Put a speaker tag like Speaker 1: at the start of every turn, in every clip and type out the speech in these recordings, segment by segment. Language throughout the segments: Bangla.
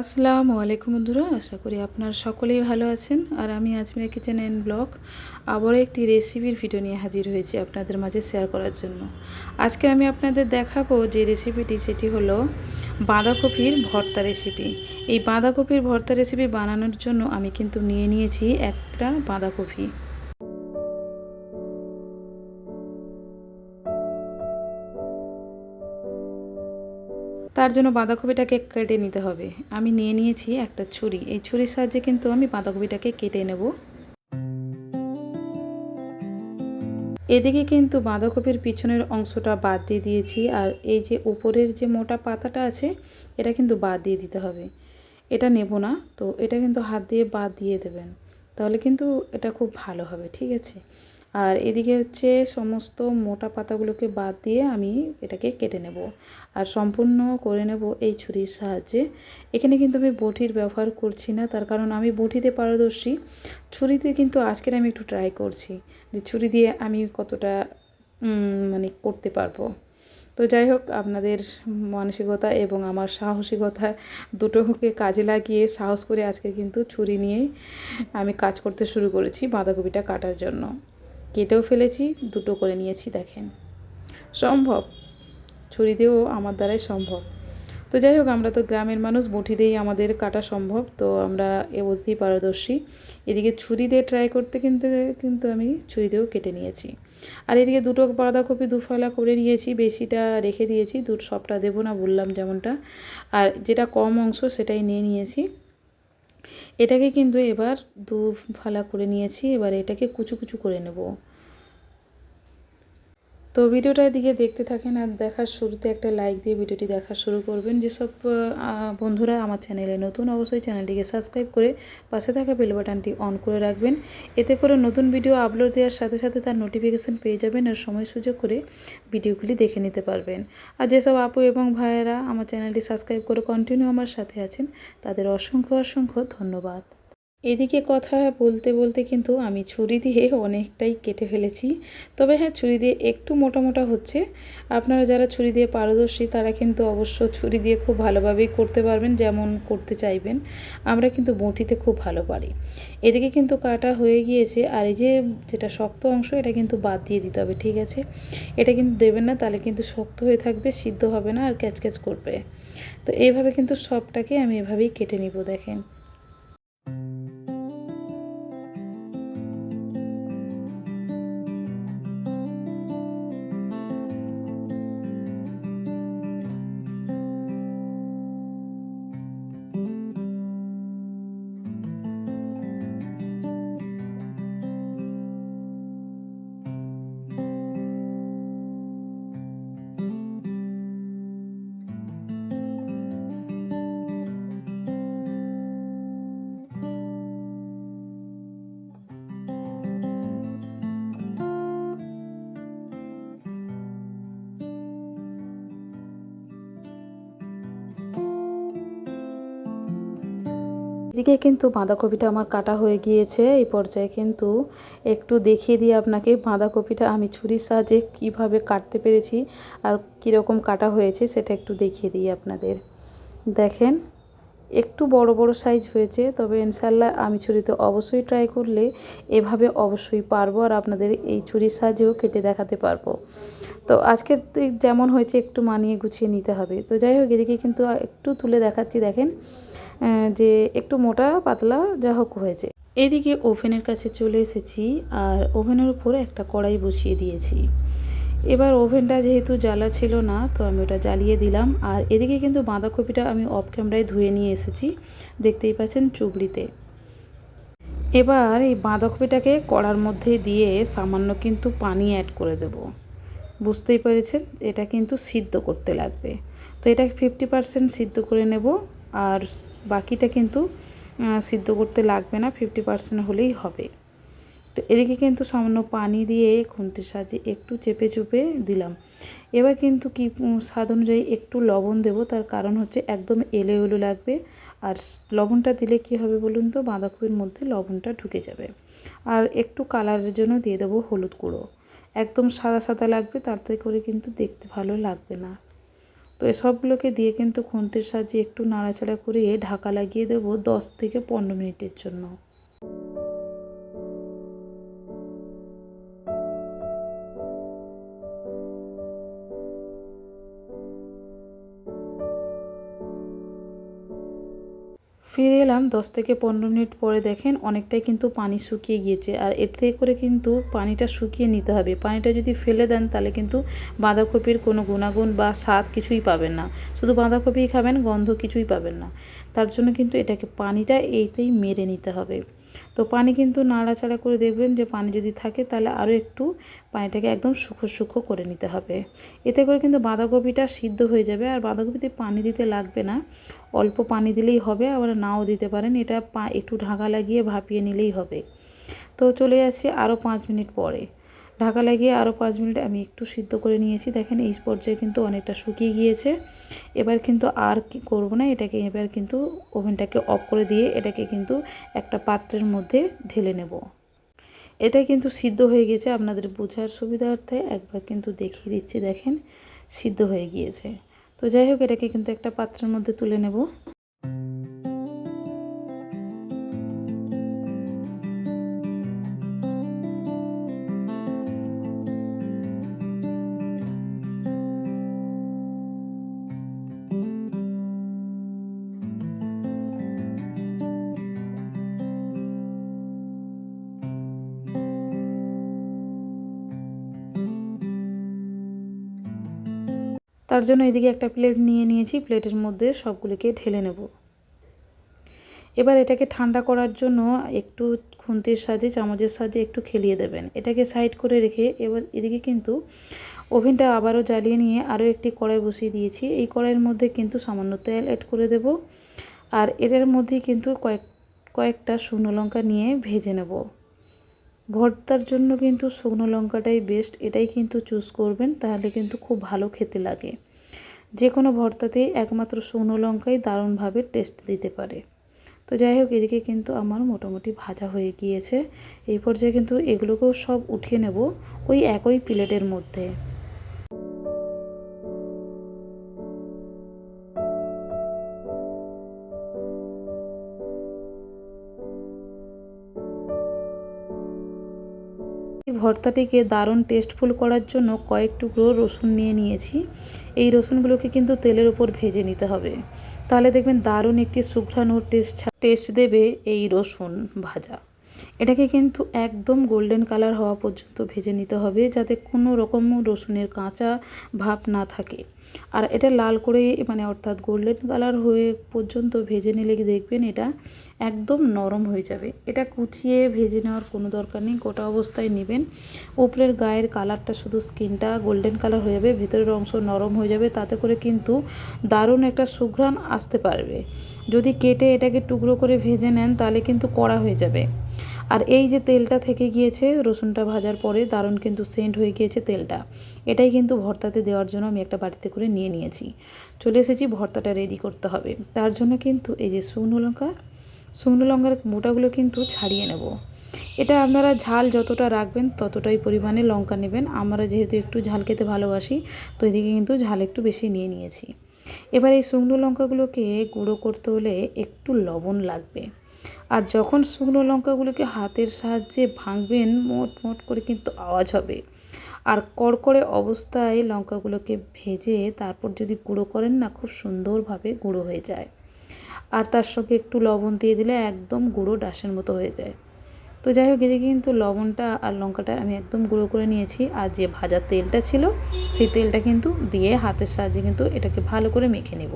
Speaker 1: আসসালামু আলাইকুম বন্ধুরা, আশা করি আপনারা সকলেই ভালো আছেন। আর আমি আজমিরা কিচেন অ্যান্ড ব্লগ আবারও একটি রেসিপির ভিডিও নিয়ে হাজির হয়েছি আপনাদের মাঝে শেয়ার করার জন্য। আজকে আমি আপনাদের দেখাবো যে রেসিপিটি, সেটি হলো বাঁধাকপির ভর্তা রেসিপি। এই বাঁধাকপির ভর্তা রেসিপি বানানোর জন্য আমি কিন্তু নিয়ে নিয়েছি একটা বাঁধাকপি। তার জন্য বাঁধাকপিটাকে কেটে নিতে হবে। আমি নিয়ে নিয়েছি একটা ছুরি। এই ছুরির সাহায্যে কিন্তু আমি বাঁধাকপিটাকে কেটে নেব। এদিকে কিন্তু বাঁধাকপির পিছনের অংশটা বাদ দিয়ে দিয়েছি আর এই যে উপরের যে মোটা পাতাটা আছে, এটা কিন্তু বাদ দিয়ে দিতে হবে। এটা নেব না, তো এটা কিন্তু হাত দিয়ে বাদ দিয়ে দেবেন। তাহলে কিন্তু এটা খুব ভালো হবে, ঠিক আছে? আর এদিকে হচ্ছে সমস্ত মোটা পাতাগুলোকে বাদ দিয়ে আমি এটাকে কেটে নেব। আর সম্পূর্ণ করে নেব এই ছুরির সাহায্যে। এখানে কিন্তু আমি বটির ব্যবহার করছি না, তার কারণ আমি বটিতে পারদর্শী। ছুরিতে কিন্তু আজকের আমি একটু ট্রাই করছি যে ছুরি দিয়ে আমি কতটা মানে করতে পারব। তো যাই হোক, আপনাদের মানসিকতা এবং আমার সাহসিকতা দুটোকে কাজে লাগিয়ে সাহস করে আজকে কিন্তু ছুরি নিয়ে আমি কাজ করতে শুরু করেছি বাঁধাকপিটা কাটার জন্য। কেটেও ফেলেছি, দুটো করে নিয়েছি, দেখেন। সম্ভব। ছুরি দিয়েও আমার দ্বারাই সম্ভব। তো যাই হোক, আমরা তো গ্রামের মানুষ বটি দিয়েই আমাদের কাটা সম্ভব। তো আমরা এ বলতেই পারদর্শী। এদিকে ছুরি দিয়ে ট্রাই করতে কিন্তু কিন্তু আমি ছুরি দিয়েও কেটে নিয়েছি। আর এদিকে দুটো বাঁধাকপি দুফালা করে নিয়েছি, বেশিটা রেখে দিয়েছি। দু সবটা দেবো না, বললাম যেমনটা। আর যেটা কম অংশ, সেটাই নিয়ে নিয়েছি। এটাকে কিন্তু এবার দু ফালা করে নিয়েছি এবার এটাকে কুচু কুচু করে নেব। তো ভিডিওটার দিকে দেখতে থাকেন আর দেখার শুরুতে একটা লাইক দিয়ে ভিডিওটি দেখা শুরু করবেন। যেসব বন্ধুরা আমার চ্যানেলে নতুন, অবশ্যই চ্যানেলটিকে সাবস্ক্রাইব করে পাশে থাকা বেল বাটনটি অন করে রাখবেন। এতে করে নতুন ভিডিও আপলোড দেওয়ার সাথে সাথে তার নোটিফিকেশান পেয়ে যাবেন আর সময় সুযোগ করে ভিডিওগুলি দেখে নিতে পারবেন। আর যেসব আপু এবং ভাইয়েরা আমার চ্যানেলটি সাবস্ক্রাইব করে কন্টিনিউ আমার সাথে আছেন, তাদের অসংখ্য অসংখ্য ধন্যবাদ। এদিকে কথা বলতে বলতে কিন্তু আমি ছুরি দিয়ে অনেকটাই কেটে ফেলেছি। তবে হ্যাঁ ছুরি দিয়ে একটু মোটা মোটা হচ্ছে। আপনারা যারা ছুরি দিয়ে পারদর্শী, তারা কিন্তু অবশ্য ছুরি দিয়ে খুব ভালোভাবেই করতে পারবেন যেমন করতে চাইবেন। আমরা কিন্তু বঁটিতে খুব ভালো পারি। এদিকে কিন্তু কাটা হয়ে গিয়েছে আর এই যে যেটা শক্ত অংশ, এটা কিন্তু বাদ দিয়ে দিতে হবে, ঠিক আছে? এটা কিন্তু দেবেন না, তাহলে কিন্তু শক্ত হয়ে থাকবে, সিদ্ধ হবে না আর ক্যাচ ক্যাচ করবে। তো এইভাবে কিন্তু সবটাকে আমি এভাবেই কেটে নিব, দেখেন। এদিকে কিন্তু বাঁধাকপিটা আমার কাটা হয়ে গিয়েছে। এই পর্যায়ে কিন্তু একটু দেখিয়ে দিয়ে আপনাকে বাঁধাকপিটা আমি ছুরির সাহায্যে কীভাবে কাটতে পেরেছি আর কীরকম কাটা হয়েছে সেটা একটু দেখিয়ে দিই আপনাদের। দেখেন একটু বড় বড় সাইজ হয়েছে, তবে ইনশাল্লাহ আমি ছুরিতে অবশ্যই ট্রাই করলে এভাবে অবশ্যই পারব আর আপনাদের এই ছুরির সাহায্যেও কেটে দেখাতে পারব। তো আজকের যেমন হয়েছে একটু মানিয়ে গুছিয়ে নিতে হবে। তো যাই হোক, এদিকে কিন্তু একটু তুলে দেখাচ্ছি, দেখেন যে একটু মোটা, পাতলা যা হোক হয়েছে। এদিকে ওভেনের কাছে চলে এসেছি আর ওভেনের উপরে একটা কড়াই বসিয়ে দিয়েছি। এবার ওভেনটা যেহেতু জ্বালা ছিল না, তো আমি ওটা জ্বালিয়ে দিলাম। আর এদিকে কিন্তু বাঁধাকপিটা আমি অফ ক্যামেরায় ধুয়ে নিয়ে এসেছি। দেখতেই পাচ্ছেন চুবলিতে এবার এই বাঁধাকপিটাকে কড়ার মধ্যে দিয়ে সামান্য কিন্তু পানি অ্যাড করে দেব। বুঝতেই পেরেছেন? এটা কিন্তু সিদ্ধ করতে লাগবে। তো এটা ফিফটি পারসেন্ট সিদ্ধ করে নেব। আর বাকিটা কিন্তু সিদ্ধ করতে লাগবে না ফিফটি পার্সেন্ট হলেই হবে। তো এদিকে কিন্তু সামান্য পানি দিয়ে খুন্তির সাহায্যে একটু চেপে চুপে দিলাম। এবার কিন্তু কি স্বাদ অনুযায়ী একটু লবণ দেব, তার কারণ হচ্ছে একদম এলে এলো লাগবে। আর লবণটা দিলে কি হবে বলুন তো, বাঁধাকপির মধ্যে লবণটা ঢুকে যাবে। আর একটু কালারের জন্য দিয়ে দেবো হলুদ গুঁড়ো। একদম সাদা সাদা লাগবে তাতে করে কিন্তু দেখতে ভালো লাগবে না। তো এসবগুলোকে দিয়ে কিন্তু খুন্তির সাহায্যে একটু নাড়াচাড়া করে ঢাকা লাগিয়ে দেবো দশ থেকে পনেরো মিনিটের জন্য। ফিরে এলাম দশ থেকে পনেরো মিনিট পরে দেখেন অনেকটাই কিন্তু পানি শুকিয়ে গিয়েছে। আর এর থেকে করে কিন্তু পানিটা শুকিয়ে নিতে হবে। পানিটা যদি ফেলে দেন তাহলে কিন্তু বাঁধাকপির কোনো গুণাগুণ বা স্বাদ কিছুই পাবেন না। শুধু বাঁধাকপিই খাবেন, গন্ধ কিছুই পাবেন না। তার জন্য কিন্তু এটাকে পানিটা এইতেই মেরে নিতে হবে। তো পানি কিন্তু নাড়াচাড়া করে দেখবেন যে পানি যদি থাকে তাহলে আরও একটু পানিটাকে একদম সুখো সুখো করে নিতে হবে। এতে করে কিন্তু বাঁধাকপিটা সিদ্ধ হয়ে যাবে। আর বাঁধাকপিতে পানি দিতে লাগবে না। অল্প পানি দিলেই হবে, আবার নাও দিতে পারেন। এটা পা একটু ঢাকা লাগিয়ে ভাপিয়ে নিলেই হবে। তো চলে আসছি আরও পাঁচ মিনিট পরে। ঢাকা লাগিয়ে আরও পাঁচ মিনিট আমি একটু সিদ্ধ করে নিয়েছি। দেখেন এই পর্যায়ে কিন্তু অনেকটা শুকিয়ে গিয়েছে। এবার কিন্তু আর কি করব না, এটাকে এবার কিন্তু ওভেনটাকে অফ করে দিয়ে এটাকে কিন্তু একটা পাত্রের মধ্যে ঢেলে নেব। এটা কিন্তু সিদ্ধ হয়ে গেছে। আপনাদের বোঝার সুবিধার্থে একবার কিন্তু দেখিয়ে দিচ্ছি। দেখেন সিদ্ধ হয়ে গিয়েছে। তো যাই হোক, এটাকে কিন্তু একটা পাত্রের মধ্যে তুলে নেব। তার জন্য এদিকে একটা প্লেট নিয়ে নিয়েছি প্লেটের মধ্যে সবগুলিকে ঢেলে নেব। এবার এটাকে ঠান্ডা করার জন্য একটু খুন্তির সাহায্যে, চামচের সাহায্যে একটু খেলিয়ে দেবেন। এটাকে সাইড করে রেখে এবার এদিকে কিন্তু ওভেনটা আবারও জ্বালিয়ে নিয়ে আরও একটি কড়াই বসিয়ে দিয়েছি। এই কড়াইয়ের মধ্যে কিন্তু সামান্য তেল অ্যাড করে দেব আর এটার মধ্যেই কিন্তু কয়েক, কয়েকটা শুকনো লঙ্কা নিয়ে ভেজে নেব। ভর্তার জন্য কিন্তু শুকনো লঙ্কাটাই বেস্ট এটাই কিন্তু চুজ করবেন, তাহলে কিন্তু খুব ভালো খেতে লাগে। যে কোনো ভর্তাতেই একমাত্র শুকনো লঙ্কাই দারুণভাবে টেস্ট দিতে পারে। তো যাই হোক, এদিকে কিন্তু আমার মোটামুটি ভাজা হয়ে গিয়েছে। এই পর্যায়ে কিন্তু এগুলোকেও সব উঠিয়ে নেব ওই একই প্লেটের মধ্যে। ভর্তাটিকে দারুণ টেস্টফুল করার জন্য কয়েক টুকরো রসুন নিয়ে নিয়েছি। এই রসুনগুলোকে কিন্তু তেলের উপর ভেজে নিতে হবে। তাহলে দেখবেন দারুণ একটি সুঘ্রাণুর টেস্ট টেস্ট দেবে এই রসুন ভাজা। এটাকে কিন্তু একদম গোল্ডেন কালার হওয়া পর্যন্ত ভেজে নিতে হবে যাতে কোনো রকম রসুনের কাঁচা ভাব না থাকে। আর এটা লাল করে মানে অর্থাৎ গোল্ডেন কালার হয়ে পর্যন্ত ভেজে নিলে দেখবেন এটা একদম নরম হয়ে যাবে। এটা কুচিয়ে ভেজে নেওয়ার কোনো দরকার নেই, গোটা অবস্থায় নেবেন। উপরের গায়ের কালারটা শুধু স্কিনটা গোল্ডেন কালার হয়ে যাবে, ভিতরের অংশ নরম হয়ে যাবে, তাতে করে কিন্তু দারুণ একটা সুঘ্রাণ আসতে পারবে। যদি কেটে এটাকে টুকরো করে ভেজে নেন, তাহলে কিন্তু কড়া হয়ে যাবে। আর এই যে তেলটা থেকে গিয়েছে, রসুনটা ভাজার পরে দারুণ কিন্তু সেন্ট হয়ে গিয়েছে তেলটা। এটাই কিন্তু ভর্তাতে দেওয়ার জন্য আমি একটা বাড়িতে করে নিয়ে নিয়েছি। চলে এসেছি, ভর্তাটা রেডি করতে হবে। তার জন্য কিন্তু এই যে শুকনো লঙ্কা, শুকনো লঙ্কার মোটাগুলো কিন্তু ছাড়িয়ে নেব। এটা আপনারা ঝাল যতটা রাখবেন ততটাই পরিমাণে লঙ্কা নেবেন। আমরা যেহেতু একটু ঝাল খেতে ভালোবাসি, তো এদিকে কিন্তু ঝাল একটু বেশি নিয়ে নিয়েছি। এবার এই শুকনো লঙ্কাগুলোকে গুঁড়ো করতে হলে একটু লবণ লাগবে। আর যখন শুকনো লঙ্কাগুলোকে হাতের সাহায্যে ভাঙবেন, মোট মোট করে কিন্তু আওয়াজ হবে। আর কড়কড়ে অবস্থায় লঙ্কাগুলোকে ভেজে তারপর যদি গুঁড়ো করেন না, খুব সুন্দরভাবে গুঁড়ো হয়ে যায়। আর তার সঙ্গে একটু লবণ দিয়ে দিলে একদম গুঁড়ো ডাসের মতো হয়ে যায়। তো যাই হোক, এদিকে কিন্তু লবণটা আর লঙ্কাটা আমি একদম গুঁড়ো করে নিয়েছি। আর যে ভাজার তেলটা ছিল, সেই তেলটা কিন্তু দিয়ে হাতের সাহায্যে কিন্তু এটাকে ভালো করে মেখে নেব।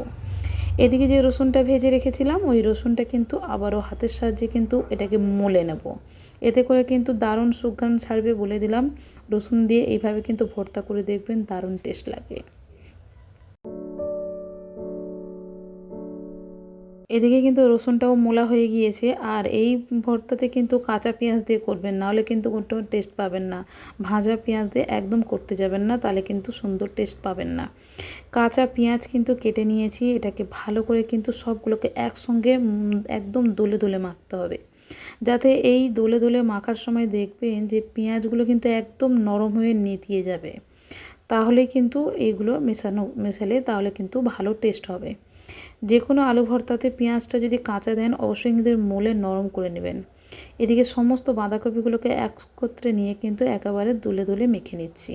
Speaker 1: এদিকে যে রসুনটা ভেজে রেখেছিলাম, ওই রসুনটা কিন্তু আবারও হাতের সাহায্যে কিন্তু এটাকে মলে নেব। এতে করে কিন্তু দারুণ সুঘ্রাণ ছাড়বে বলে দিলাম। রসুন দিয়ে এইভাবে কিন্তু ভর্তা করে দেখবেন, দারুণ টেস্ট লাগে। এদিকে কিন্তু রসুনটাও মোলা হয়ে গিয়েছে আর এই ভর্তাতে কিন্তু কাঁচা পেঁয়াজ দিয়ে করবেন, নাহলে কিন্তু কোনো টেস্ট পাবেন না। ভাজা পেঁয়াজ দিয়ে একদম করতে যাবেন না, তাহলে কিন্তু সুন্দর টেস্ট পাবেন না। কাঁচা পেঁয়াজ কিন্তু কেটে নিয়েছি, এটাকে ভালো করে কিন্তু সবগুলোকে একসঙ্গে একদম দোলে দোলে মাখতে হবে। যাতে এই দোলে দোলে মাখার সময় দেখবেন যে পেঁয়াজগুলো কিন্তু একদম নরম হয়ে নেতিয়ে যাবে। তাহলে কিন্তু এগুলো মেশানো, মেশালে তাহলে কিন্তু ভালো টেস্ট হবে। যে কোনো আলু ভর্তাতে পেঁয়াজটা যদি কাঁচা দেন, অবশ্যই কিন্তু মোলে নরম করে নেবেন। এদিকে সমস্ত বাঁধাকপিগুলোকে একত্রে নিয়ে কিন্তু একেবারে দুলে দুলে মেখে নিচ্ছি।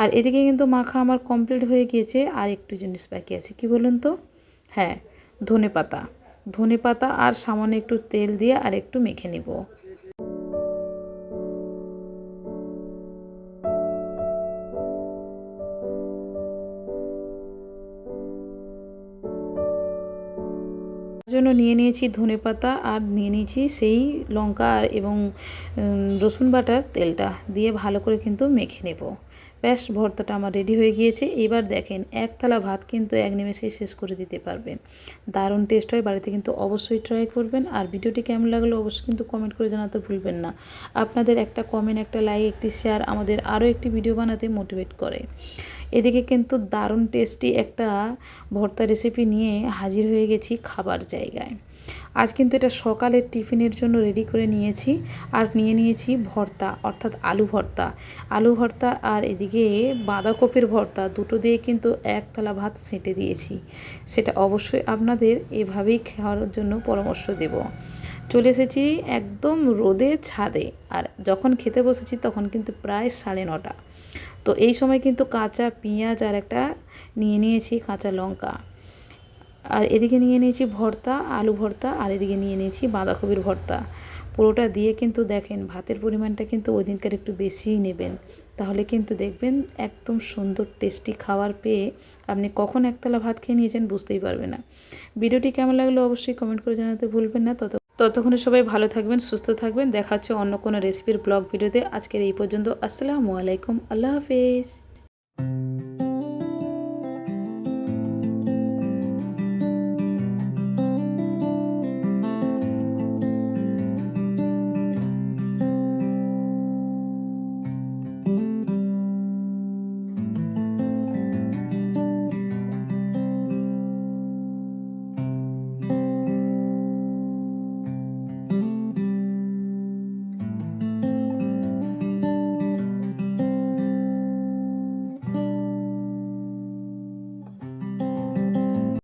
Speaker 1: আর এদিকে কিন্তু মাখা আমার কমপ্লিট হয়ে গিয়েছে, আর একটু জিনিস বাকি আছে। কি বলুন তো? হ্যাঁ ধনে পাতা ধনে পাতা আর সামান্য একটু তেল দিয়ে আর একটু মেখে নিব। জন্য নিয়ে নিয়েছি ধনে পাতা আর নিয়ে নিয়েছি সেই লঙ্কা আর এবং রসুন বাটার তেলটা দিয়ে ভালো করে কিন্তু মেখে নেব। ব্যাস ভর্তাটা আমার রেডি হয়ে গিয়েছে। এবার দেখেন এক থালা ভাত কিন্তু এক নিমেষেই শেষ করে দিতে পারবেন। দারুণ টেস্ট হয়, বাড়িতে কিন্তু অবশ্যই ট্রাই করবেন। আর ভিডিওটি কেমন লাগল অবশ্যই কিন্তু কমেন্ট করে জানাতে ভুলবেন না। আপনাদের একটা কমেন্ট একটা লাইক একটি শেয়ার আমাদের আরও একটি ভিডিও বানাতে মোটিভেট করে। এদিকে কিন্তু দারুণ টেস্টি একটা ভর্তা রেসিপি নিয়ে হাজির হয়ে গেছি খাবার জায়গায়। আজ কিন্তু এটা সকালের টিফিনের জন্য রেডি করে নিয়েছি। আর নিয়ে নিয়েছি ভর্তা, অর্থাৎ আলু ভর্তা। আলু ভর্তা আর এদিকে বাঁধাকপির ভর্তা, দুটো দিয়ে কিন্তু এক থালা ভাত সেঁটে দিয়েছি। সেটা অবশ্যই আপনাদের এভাবেই খাওয়ার জন্য পরামর্শ দেব। চলে এসেছি একদম রোদে ছাদে, আর যখন খেতে বসেছি তখন কিন্তু প্রায় সাড়ে নটা। তো এই সময় কিন্তু কাঁচা পেঁয়াজ আর একটা নিয়ে নিয়েছি, কাঁচা লঙ্কা। আর এদিকে নিয়ে নিয়েছি ভর্তা, আলু ভর্তা, আর এদিকে নিয়ে নিয়েছি বাঁধাকপির ভর্তা। পুরোটা দিয়ে কিন্তু দেখেন, ভাতের পরিমাণটা কিন্তু ওই দিনকার একটু বেশিই নেবেন। তাহলে কিন্তু দেখবেন একদম সুন্দর, টেস্টি খাবার পেয়ে আপনি কখন একতলা ভাত খেয়ে নিয়েছেন বুঝতেই পারবে না। ভিডিওটি কেমন লাগল অবশ্যই কমেন্ট করে জানাতে ভুলবেন না। তত ততক্ষণে সবাই ভালো থাকবেন, সুস্থ থাকবেন। দেখা হচ্ছে অন্য কোনো রেসিপির ব্লগ ভিডিওতে। আজকের এই পর্যন্ত, আসসালামু আলাইকুম, আল্লাহ হাফেজ।